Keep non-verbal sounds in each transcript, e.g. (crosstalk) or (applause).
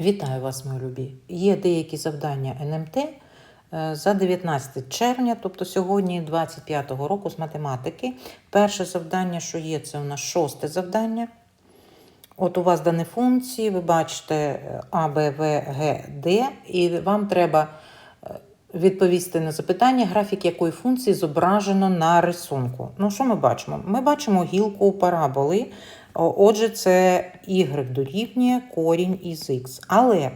Вітаю вас, мої любі. Є деякі завдання НМТ е, за 19 червня, тобто сьогодні 25-го року з математики. Перше завдання, що є, це у нас шосте завдання. От у вас дані функції, ви бачите е, А, Б, В, Г, Д, і вам треба е, відповісти на запитання, графік якої функції зображено на рисунку. Ну, що ми бачимо? Ми бачимо гілку параболи. Отже, це y дорівнює корінь із x. Але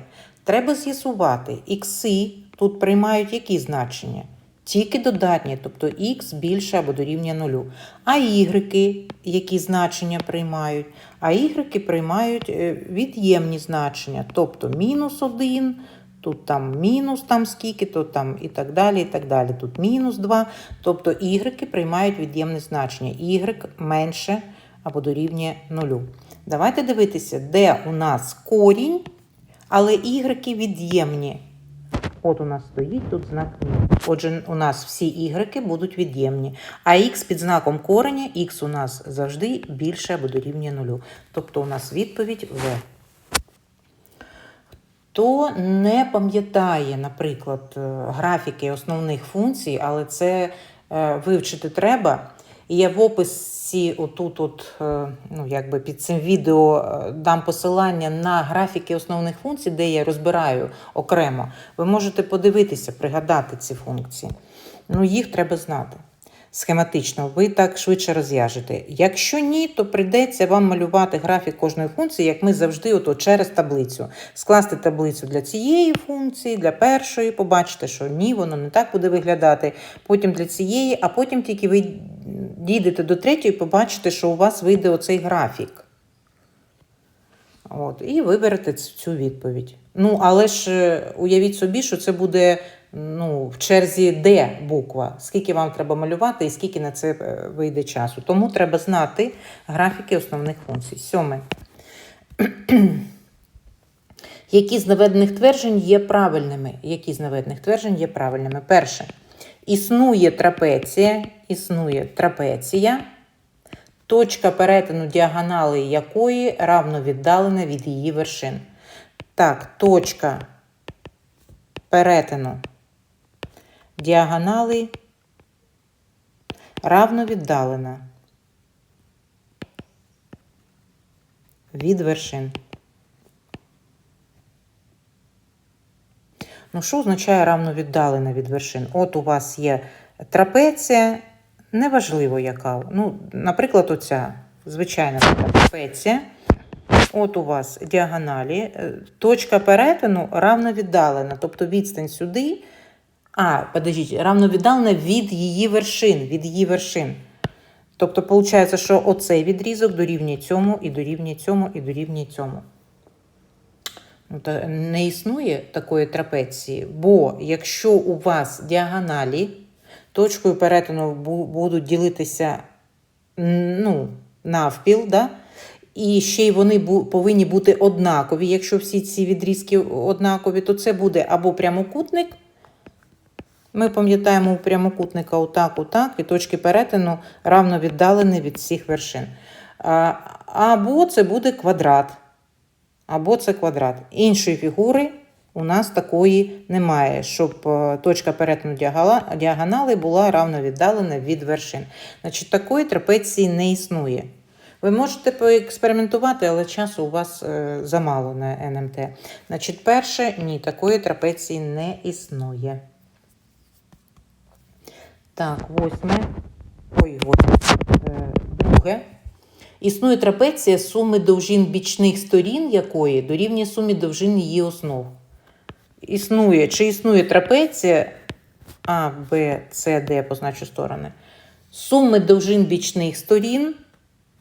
треба з'ясувати, ікси тут приймають які значення? Тільки додатні, тобто х більше або дорівнює нулю. А y які значення приймають? А y приймають е, від'ємні значення, тобто мінус 1, тут там мінус там скільки, то там і так далі, і так далі. Тут мінус 2. Тобто y приймають від'ємне значення. y менше або дорівнює нулю. Давайте дивитися, де у нас корінь, але y від'ємні. От у нас стоїть тут знак мінус. Отже, у нас всі y будуть від'ємні. А x під знаком кореня, x у нас завжди більше або дорівнює нулю. Тобто у нас відповідь В. Хто не пам'ятає, наприклад, е, графіки основних функцій, але це е, вивчити треба. Я в описі, отут, от, е, ну, якби під цим відео е, дам посилання на графіки основних функцій, де я розбираю окремо. Ви можете подивитися, пригадати ці функції. Ну, їх треба знати. Схематично, ви так швидше розв'яжете. Якщо ні, то прийдеться вам малювати графік кожної функції, як ми завжди, ото через таблицю. Скласти таблицю для цієї функції, для першої, побачите, що ні, воно не так буде виглядати. Потім для цієї, а потім тільки ви дійдете до третьої, побачите, що у вас вийде оцей графік. От, і виберете цю відповідь. Ну, але ж е, уявіть собі, що це буде ну, в черзі Д буква. Скільки вам треба малювати і скільки на це е, вийде часу. Тому треба знати графіки основних функцій. Сьоме. (clears throat) Які з наведених тверджень є правильними? Які з наведених тверджень є правильними? Перше. Існує трапеція, існує трапеція, точка перетину діагонали якої равно віддалена від її вершин. Так, точка перетину діагонали равно віддалена від вершин. Ну, що означає равно віддалена від вершин? От у вас є трапеція, неважливо яка. Ну, наприклад, оця звичайна трапеція. От у вас діагоналі. е, Точка перетину равно віддалена. Тобто відстань сюди. А, подождіть, равно віддалена від її вершин. Від її вершин. Тобто, виходить, що оцей відрізок дорівнює цьому, і дорівнює цьому, і дорівнює цьому. Ну, не існує такої трапеції, бо якщо у вас діагоналі точкою перетину будуть ділитися ну, навпіл, да? і ще й вони повинні бути однакові. Якщо всі ці відрізки однакові, то це буде або прямокутник. Ми пам'ятаємо у прямокутника отак, отак, і точки перетину равно віддалені від всіх вершин. Або це буде квадрат. Або це квадрат. Іншої фігури у нас такої немає, щоб е, точка перетину діагонали була равно віддалена від вершин. Значить, такої трапеції не існує. Ви можете поекспериментувати, але часу у вас е, замало на НМТ. Значить, перше, ні, такої трапеції не існує. Так, восьме. Ой. Е, друге. Існує трапеція суми довжин бічних сторін якої дорівнює сумі довжин її основ. Існує, чи існує трапеція А, Б, С, Д позначу сторони. Суми довжин бічних сторін,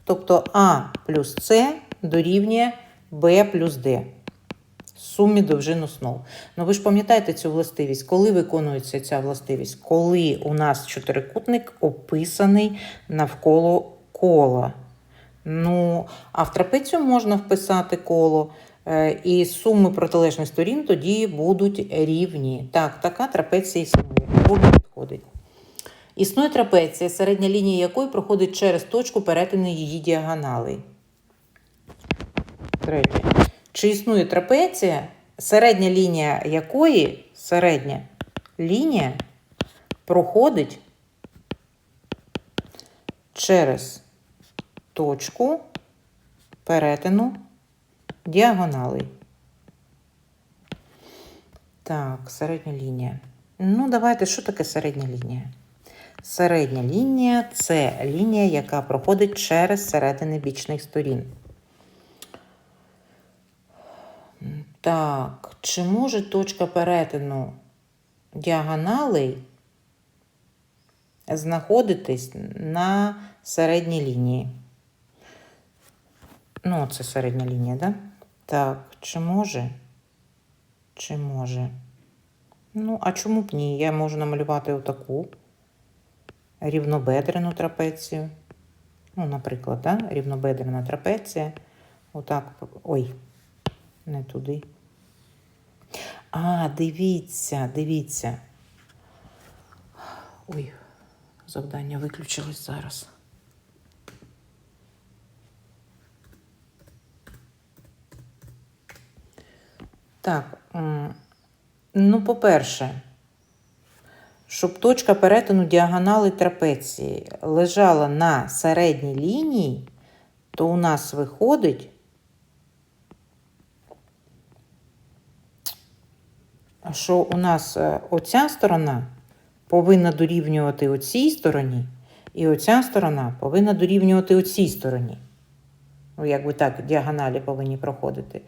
тобто А плюс С дорівнює Б плюс Д. Сумі довжин основ. Ну ви ж пам'ятаєте цю властивість, коли виконується ця властивість? Коли у нас чотирикутник описаний навколо кола. Ну, а в трапецію можна вписати коло, е, і суми протилежних сторін тоді будуть рівні. Так, така трапеція існує. Друге підходить. Існує трапеція, середня лінія якої проходить через точку перетину її діагоналей. Третє. Чи існує трапеція, середня лінія якої середня лінія проходить через точку перетину діагоналей. Так, середня лінія. Ну, давайте, що таке середня лінія? Середня лінія це лінія, яка проходить через середини бічних сторін. Так, чи може точка перетину діагоналей знаходитись на середній лінії? Ну, це середня лінія, да? Так, чи може? Чи може? Ну, а чому б ні? Я можу намалювати отаку рівнобедрену трапецію. Ну, наприклад, да? рівнобедрена трапеція. Отак. Ой, не туди. А, дивіться, дивіться. Ой, завдання виключилось зараз. Так, ну, по-перше, щоб точка перетину діагонали трапеції лежала на середній лінії, то у нас виходить, що у нас е, оця сторона повинна дорівнювати оцій стороні, і оця сторона повинна дорівнювати оцій стороні. Ну, якби так, діагоналі повинні проходити.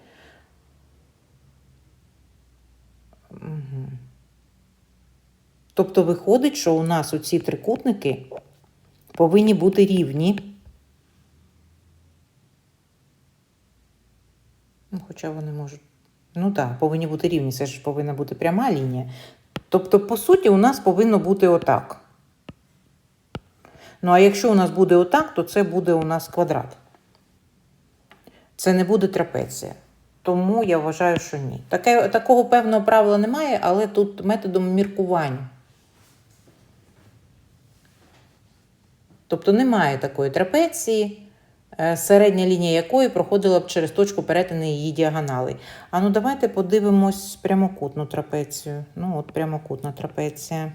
Угу. Тобто виходить, що у нас оці трикутники повинні бути рівні. Ну, Хоча вони можуть. Ну так, повинні бути рівні, це ж повинна бути пряма лінія. Тобто, по суті, у нас повинно бути отак. Ну, а якщо у нас буде отак, то це буде у нас квадрат. Це не буде трапеція. Тому я вважаю, що ні. Таке, такого певного правила немає, але тут методом міркування. Тобто немає такої трапеції, середня лінія якої проходила б через точку перетину її діагоналей. А ну давайте подивимось прямокутну трапецію. Ну, от прямокутна трапеція.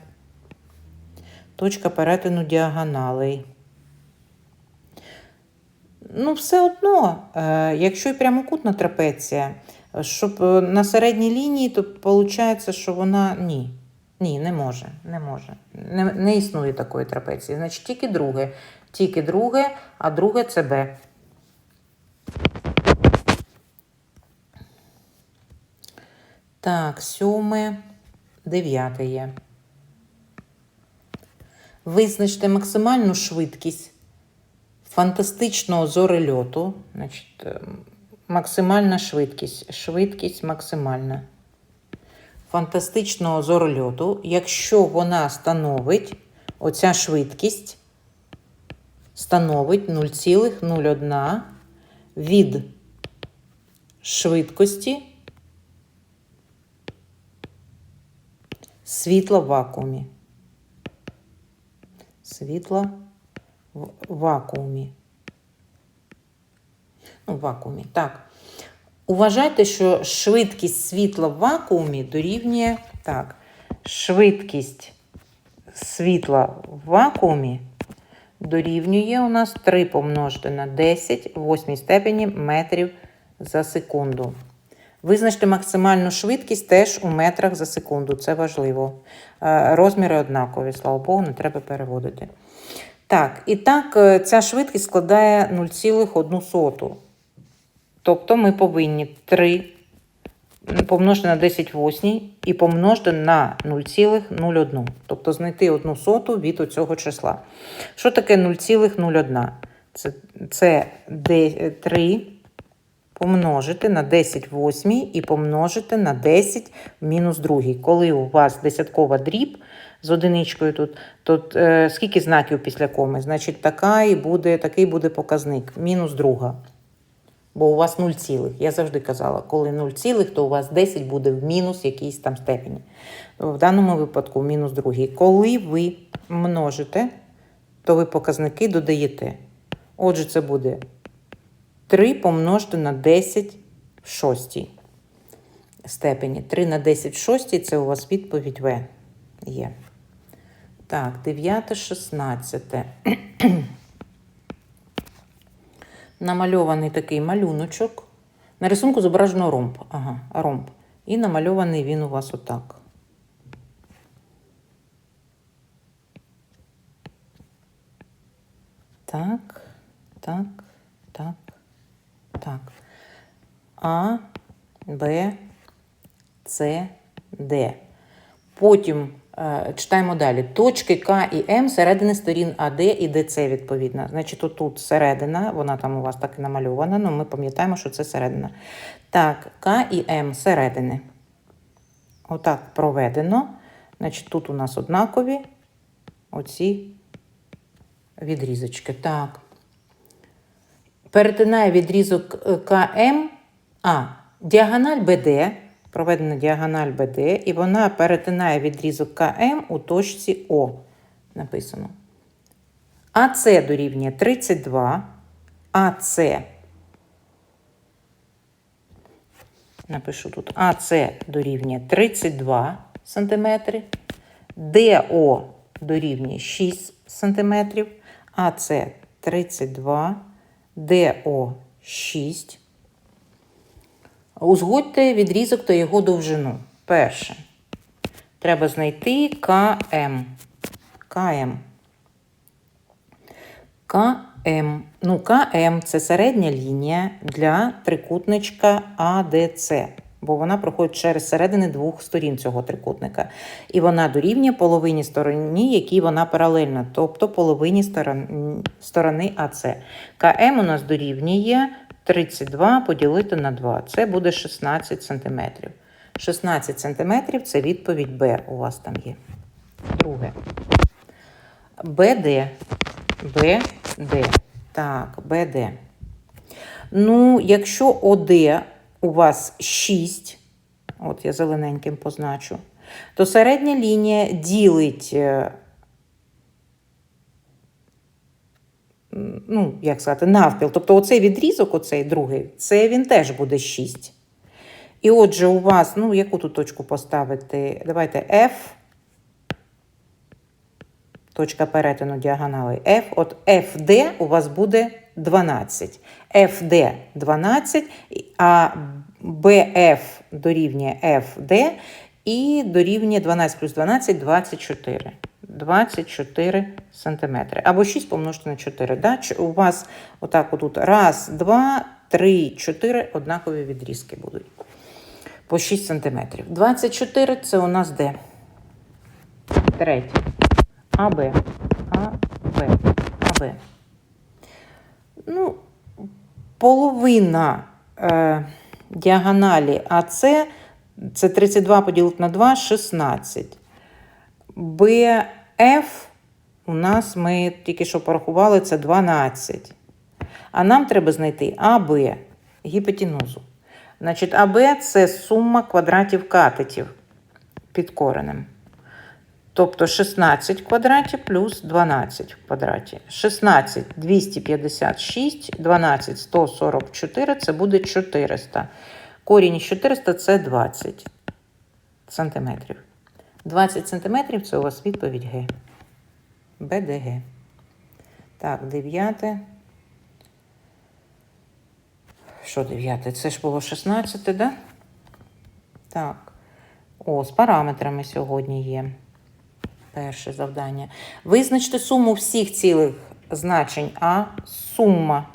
Точка перетину діагоналей. Ну, все одно, е, якщо і прямокутна трапеція, щоб е, на середній лінії, то виходить, що вона ні. Ні, не може. Не може. Не, не існує такої трапеції. Значить, тільки друге. Тільки друге, а друге це Б. Так, сьоме, дев'яте є. Визначте максимальну швидкість фантастичного зорельоту. Значить, е, максимальна швидкість. Швидкість максимальна. Фантастичного зорольоту, якщо вона становить, оця швидкість становить 0,01 від швидкості світла в вакуумі. Світла в вакуумі. Ну, в вакуумі, так. Уважайте, що швидкість світла в вакуумі дорівнює так. Швидкість світла в вакуумі дорівнює у нас 3 помножити на 10 в 8 степені метрів за секунду. Визначте максимальну швидкість теж у метрах за секунду. Це важливо. Е, Розміри однакові, слава Богу, не треба переводити. Так, і так, е, ця швидкість складає 0,1. Тобто ми повинні 3 помножити на 10 восьмій і помножити на 0,01. Тобто знайти одну соту від оцього числа. Що таке 0,01? Це, це 3 помножити на 10 восьмій і помножити на 10 в мінус другій. Коли у вас десяткова дріб з одиничкою тут, то е, скільки знаків після коми? Значить, така і буде, такий буде показник. Мінус друга. Бо у вас 0 цілих. Я завжди казала, коли 0 цілих, то у вас 10 буде в мінус якійсь там степені. В даному випадку мінус другий. Коли ви множите, то ви показники додаєте. Отже, це буде 3 помножити на 10 в шостій степені. 3 на 10 в шостій це у вас відповідь В є. Так, 9, 16. Намальований такий малюночок. На рисунку зображено ромб. Ага, ромб. І намальований він у вас отак. Так, так, так, так. А, Б, С, Д. Потім читаємо далі. Точки К і М середини сторін АД і ДЦ, відповідно. Значить, отут середина, вона там у вас так і намальована, але ми пам'ятаємо, що це середина. Так, К і М середини. Отак проведено. Значить, тут у нас однакові оці відрізочки. Так. Перетинає відрізок е, КМ, а, діагональ БД, проведена діагональ БД, і вона перетинає відрізок КМ у точці О. Написано. АЦ дорівнює 32, АЦ. Напишу тут АЦ дорівнює 32 см, ДО дорівнює 6 см, АЦ 32, ДО 6. Узгодьте відрізок та його довжину. Перше. Треба знайти КМ. КМ. КМ. Ну, КМ це середня лінія для трикутничка АДЦ, бо вона проходить через середини двох сторін цього трикутника. І вона дорівнює половині стороні, якій вона паралельна, тобто половині сторон- сторони АЦ. КМ у нас дорівнює 32 поділити на 2. Це буде 16 см. 16 см це відповідь Б у вас там є. Друге. БД. БД. Так, БД. Ну, якщо ОД у вас 6, от я зелененьким позначу, то середня лінія ділить, е, м, ну, як сказати, навпіл. Тобто оцей відрізок, оцей другий, це він теж буде 6. І отже, у вас, ну, яку тут точку поставити? Давайте F. Точка перетину діагонали F. От FD у вас буде 12. FD 12, а BF дорівнює FD і дорівнює 12 плюс 12 24. 24 сантиметри. Або 6 помножити на 4. Да? У вас отак отут раз, два, три, чотири однакові відрізки будуть. По 6 сантиметрів. 24 це у нас де? Третє. АБ. АБ. АБ. Ну, половина е, діагоналі АЦ це 32 поділити на 2 16. БФ у нас ми тільки що порахували це 12. А нам треба знайти АБ гіпотенузу. Значить, АБ це сума квадратів катетів під коренем. Тобто 16 в квадраті плюс 12 в квадраті. 16 256, 12 144 це буде 400. Корінь 400 це 20 сантиметрів. 20 сантиметрів це у вас відповідь Г. БДГ. Так, дев'яте. Що дев'яте? Це ж було 16, так? Да? Так. О, з параметрами сьогодні є. Перше завдання. Визначте суму всіх цілих значень А. Сума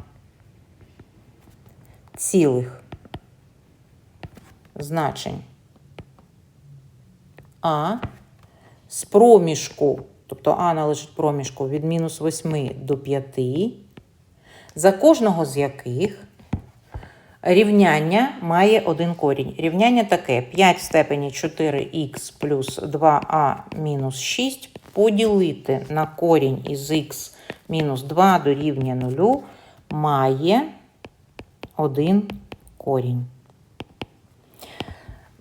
цілих значень А з проміжку, тобто А належить проміжку від мінус 8 до 5, за кожного з яких Рівняння має один корінь. Рівняння таке: 5 в степені 4х плюс 2а мінус 6 поділити на корінь із х мінус 2 дорівнює 0 має один корінь.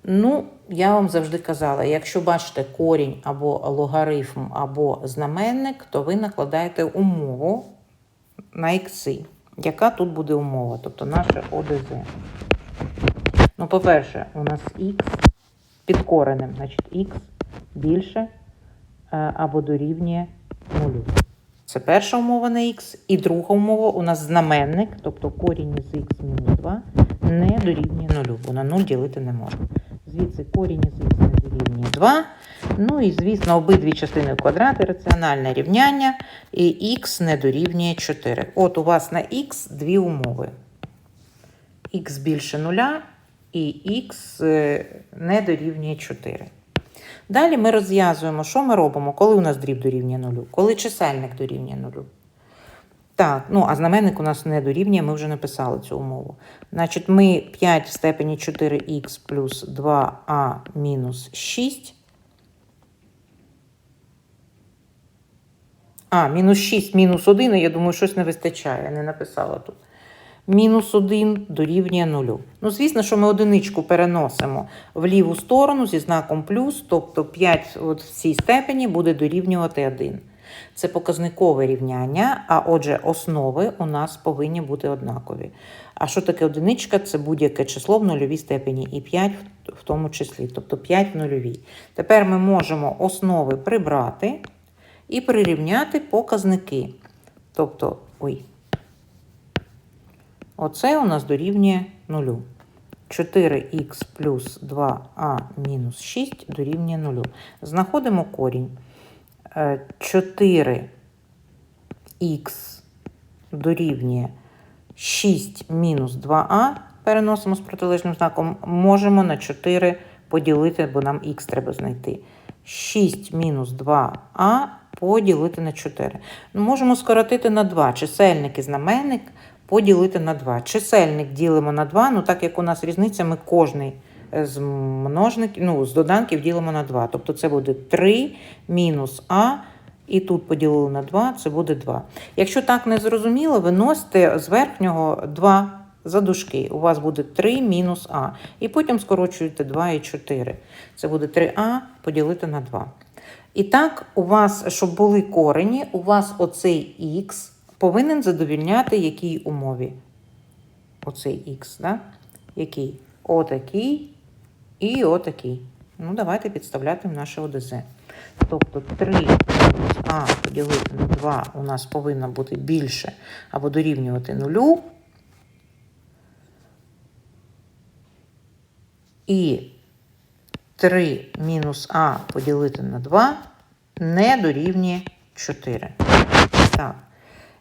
Ну, я вам завжди казала, якщо бачите корінь або логарифм, або знаменник, то ви накладаєте умову на ікси. Яка тут буде умова? Тобто наше ОДЗ. Ну, по-перше, у нас х під коренем, значить х більше е, або дорівнює нулю. Це перша умова на х. І друга умова у нас знаменник, тобто корінь із х мінус 2 не дорівнює нулю, бо на 0 ділити не можна. Звідси корінь не дорівнює 2. Ну і, звісно, обидві частини квадрата раціональне рівняння, і х не дорівнює 4. От у вас на х дві умови. х більше нуля і х е, не дорівнює 4. Далі ми розв'язуємо, що ми робимо, коли у нас дріб дорівнює нулю, коли чисельник дорівнює нулю. Так, ну а знаменник у нас не дорівнює, ми вже написали цю умову. Значить, ми 5 в степені 4х плюс 2а мінус 6. А, мінус 6, мінус 1, я думаю, щось не вистачає, я не написала тут. Мінус 1 дорівнює 0. Ну, звісно, що ми одиничку переносимо в ліву сторону зі знаком плюс, тобто 5 от в цій степені буде дорівнювати 1. Це показникове рівняння, а отже, основи у нас повинні бути однакові. А що таке одиничка? Це будь-яке число в нульовій степені, і 5 в тому числі, тобто 5 в нульовій. Тепер ми можемо основи прибрати і прирівняти показники. Тобто, ой, оце у нас дорівнює 0. 4х плюс 2а мінус 6 дорівнює 0. Знаходимо корінь. Е, 4х дорівнює 6 мінус 2а. Переносимо з протилежним знаком. Можемо на 4 поділити, бо нам х треба знайти. 6 мінус 2а поділити на 4. Ну, можемо скоротити на 2. Чисельник і знаменник поділити на 2. Чисельник ділимо на 2, ну так як у нас різниця, ми кожний з множників, ну, з доданків ділимо на 2. Тобто це буде 3 мінус а, і тут поділили на 2, це буде 2. Якщо так не зрозуміло, виносите з верхнього 2 за дужки. У вас буде 3 мінус а. І потім скорочуєте 2 і 4. Це буде 3а поділити на 2. І так, у вас, щоб були корені, у вас оцей х повинен задовільняти якій умові? Оцей х, да? який? Отакий і отакий. Ну, давайте підставляти наше ОДЗ. Тобто 3 мінус а поділити на 2 у нас повинно бути більше або дорівнювати нулю. І 3 мінус а поділити на 2 не дорівнює 4. Так.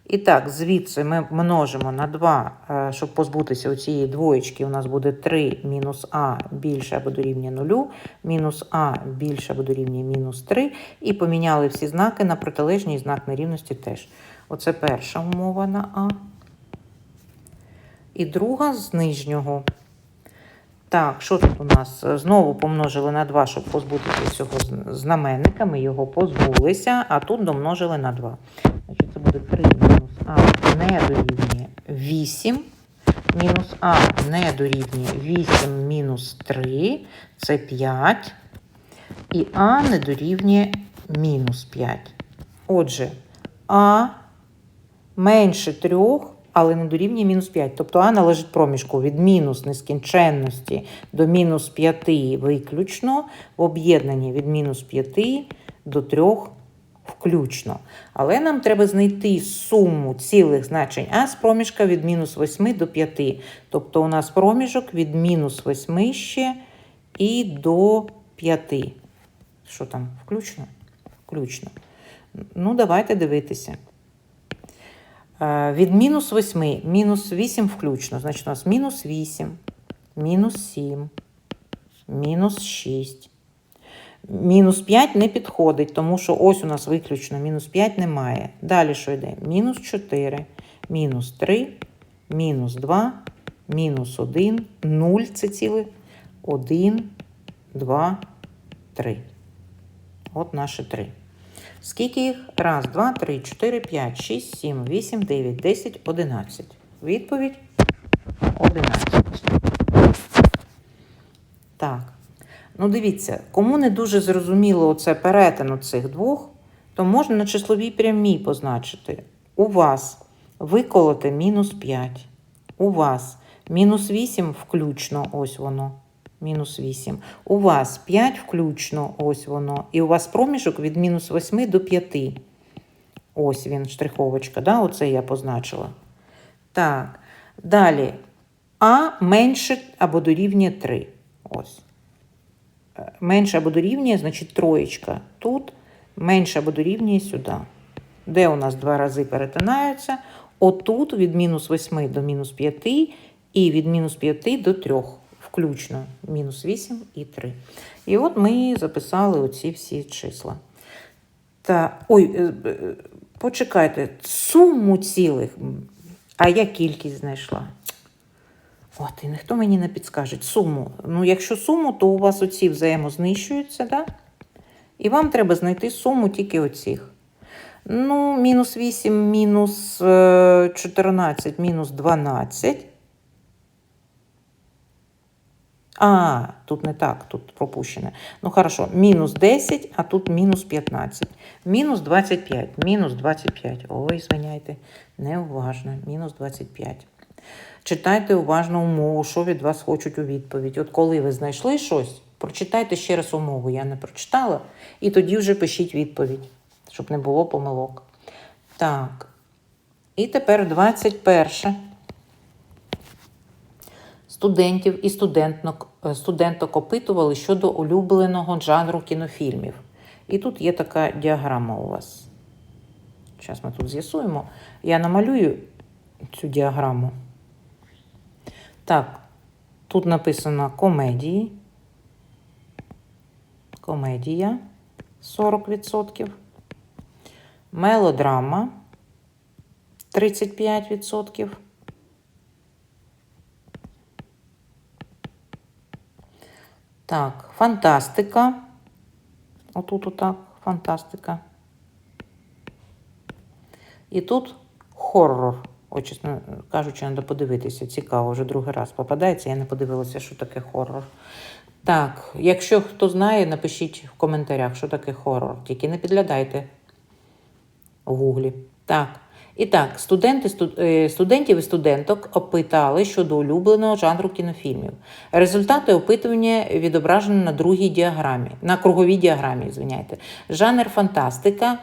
І так, звідси ми множимо на 2, е, щоб позбутися цієї двоєчки, у нас буде 3 мінус а більше або дорівнює 0, мінус а більше або дорівнює мінус 3, і поміняли всі знаки на протилежній знак нерівності теж. Оце перша умова на а. І друга з нижнього. Так, що тут у нас? Знову помножили на 2, щоб позбутися цього знаменника. Ми його позбулися, а тут домножили на 2. Значить, це буде 3 мінус а не дорівнює 8. Мінус а не дорівнює 8 мінус 3, це 5. І а не дорівнює мінус 5. Отже, а менше 3 але не дорівнює мінус 5. Тобто А належить проміжку від мінус нескінченності до мінус 5 виключно, в об'єднанні від мінус 5 до 3 включно. Але нам треба знайти суму цілих значень А з проміжка від мінус 8 до 5. Тобто у нас проміжок від мінус 8 ще і до 5. Що там, включно? Включно. Ну, давайте дивитися. Е, Від мінус 8, мінус 8 включно. Значить, у нас мінус 8, мінус 7, мінус 6. Мінус 5 не підходить, тому що ось у нас виключно мінус 5 немає. Далі що йде? Мінус 4, мінус 3, мінус 2, мінус 1, 0 це ціле, 1, 2, 3. От наші 3. Скільки їх? Раз, два, три, чотири, п'ять, шість, сім, вісім, дев'ять, десять, одинадцять. Відповідь 11. Так. Ну, дивіться, кому не дуже зрозуміло оце перетину цих двох, то можна на числовій прямій позначити. У вас виколоте мінус 5. У вас Мінус 8 включно, ось воно. Мінус 8. У вас 5 включно, ось воно. І у вас проміжок від мінус 8 до 5. Ось він, штриховочка, да? оце я позначила. Так. Далі. А менше або дорівнює 3. Ось. Е, Менше або дорівнює, значить троєчка тут, менше або дорівнює сюди. Де у нас два рази перетинаються? Отут від мінус 8 до мінус 5 і від мінус 5 до 3, включно мінус 8 і 3. І от ми записали оці всі числа. Та, ой, е, е, почекайте, суму цілих. А я кількість знайшла. От, і ніхто мені не підскаже. Суму. Ну, якщо суму, то у вас оці взаємознищуються, да? І вам треба знайти суму тільки оцих. Ну, мінус 8, мінус е, 14, мінус 12. А, тут не так, тут пропущене. Ну, хорошо, мінус 10, а тут мінус 15. Мінус 25, мінус 25. Ой, звиняйте, неуважно, мінус 25. Читайте уважно умову, що від вас хочуть у відповідь. От коли ви знайшли щось, прочитайте ще раз умову. Я не прочитала, і тоді вже пишіть відповідь, щоб не було помилок. Так. І тепер 21. Студентів і студенток, е, студенток опитували щодо улюбленого жанру кінофільмів. І тут є така діаграма у вас. Зараз ми тут з'ясуємо. Я намалюю цю діаграму. Так, тут написано комедії. Комедія 40%. Мелодрама 35%. Так, фантастика. Отут отак, фантастика. І тут хоррор. О, чесно кажучи, треба подивитися. Цікаво, вже другий раз попадається. Я не подивилася, що таке хоррор. Так, якщо хто знає, напишіть в коментарях, що таке хоррор. Тільки не підглядайте в гуглі. Так. І так, студенти, е, студентів і студенток опитали щодо улюбленого жанру кінофільмів. Результати опитування відображені на другій діаграмі, на круговій діаграмі, звиняйте. Жанр фантастика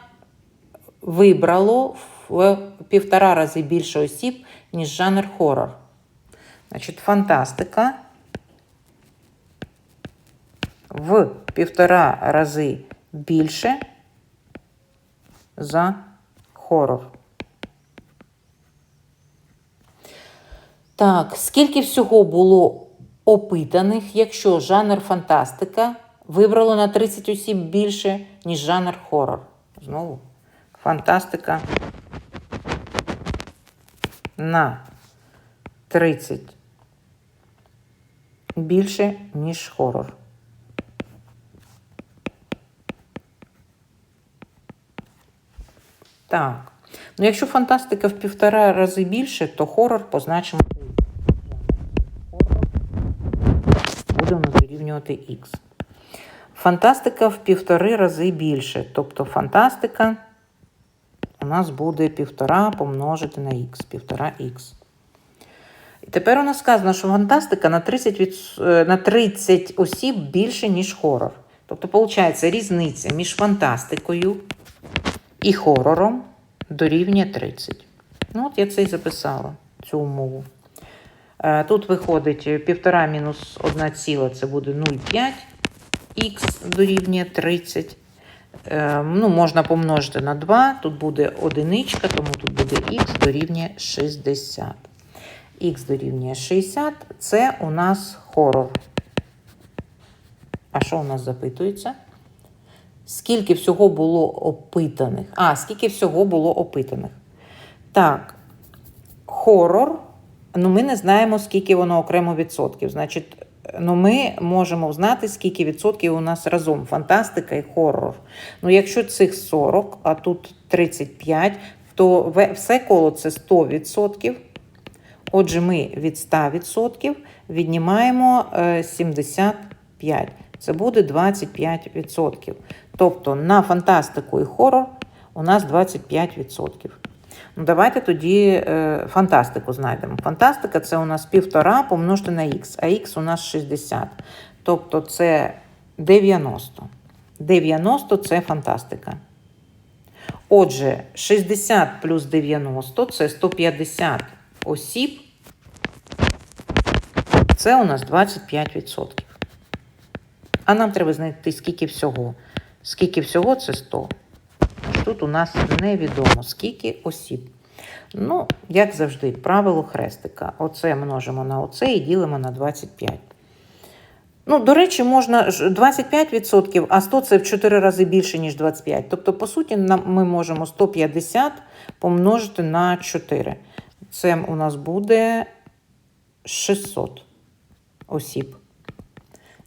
вибрало в півтора рази більше осіб, ніж жанр хоррор. Значить, фантастика в півтора рази більше за хоррор. Так, скільки всього було опитаних, якщо жанр фантастика вибрало на 30 осіб більше, ніж жанр хоррор? Знову фантастика на 30 більше, ніж хоррор. Так. Ну, якщо фантастика в півтора рази більше, то хорор позначимо. Дорівнювати Х. Фантастика в півтори рази більше. Тобто фантастика у нас буде півтора помножити на х, півтора х. І тепер у нас сказано, що фантастика на 30, від... е, на 30 осіб більше, ніж хорор. Тобто, виходить, різниця між фантастикою і хорором дорівнює 30. Ну, от я це і записала, цю умову. Е, Тут виходить 1,5 мінус 1 ціла, це буде 0,5. Х дорівнює 30. Е, Ну, можна помножити на 2, тут буде одиничка, тому тут буде х дорівнює 60. Х дорівнює 60 це у нас хорор. А що у нас запитується? Скільки всього було опитаних? А, скільки всього було опитаних? Так, хорор. Ну, ми не знаємо, скільки воно окремо відсотків. Значить, ну, ми можемо знати, скільки відсотків у нас разом фантастика і хорор. Ну, якщо цих 40, а тут 35, то все коло це 100%. Отже, ми від 100% віднімаємо е, 75. Це буде 25%. Тобто на фантастику і хорор у нас 25%. Ну, давайте тоді е, фантастику знайдемо. Фантастика це у нас півтора помножити на х, а х у нас 60. Тобто це 90. 90 це фантастика. Отже, 60 плюс 90 це 150 осіб. Це у нас 25%. А нам треба знайти, скільки всього. Скільки всього це 100. Тут у нас невідомо, скільки осіб. Ну, як завжди, правило хрестика. Оце множимо на оце і ділимо на 25. Ну, до речі, можна 25%, а 100 це в 4 рази більше, ніж 25. Тобто, по суті, ми можемо 150 помножити на 4. Це у нас буде 600 осіб.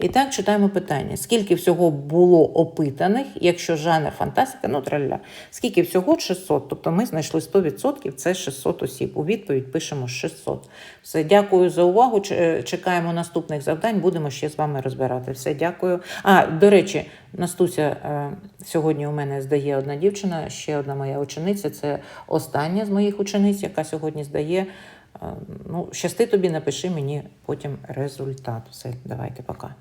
І так читаємо питання. Скільки всього було опитаних, якщо жанр фантастика, ну траля. Скільки всього 600, тобто ми знайшли 100%, це 600 осіб. У відповідь пишемо 600. Все, дякую за увагу. Е, Чекаємо наступних завдань, будемо ще з вами розбирати. Все, дякую. А, до речі, Настуся, е, сьогодні у мене здає одна дівчина, ще одна моя учениця. Це остання з моїх учениць, яка сьогодні здає. Е, Ну, щасти тобі, напиши мені потім результат. Все, давайте, пока.